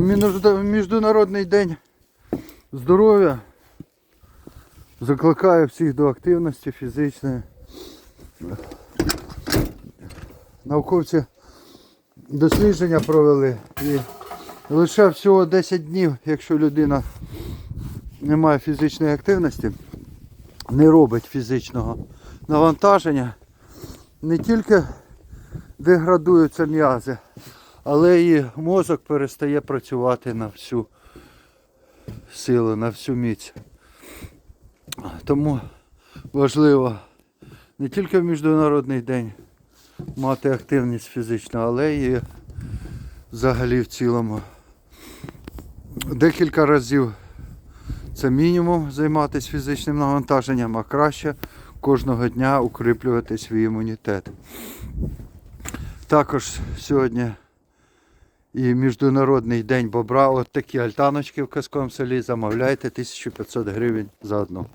Міжнародний день здоров'я закликаю всіх до активності фізичної. Науковці дослідження провели і лише всього 10 днів, якщо людина не має фізичної активності, не робить фізичного навантаження, не тільки деградуються м'язи, але і мозок перестає працювати на всю силу, на всю міць. Тому важливо не тільки в Міжнародний день мати активність фізичну, але і взагалі в цілому. Декілька разів це мінімум займатися фізичним навантаженням, а краще кожного дня укріплювати свій імунітет. Також сьогодні і Міжнародний день бобра. От такі альтаночки в казковому селі замовляйте 1500 гривень за одну.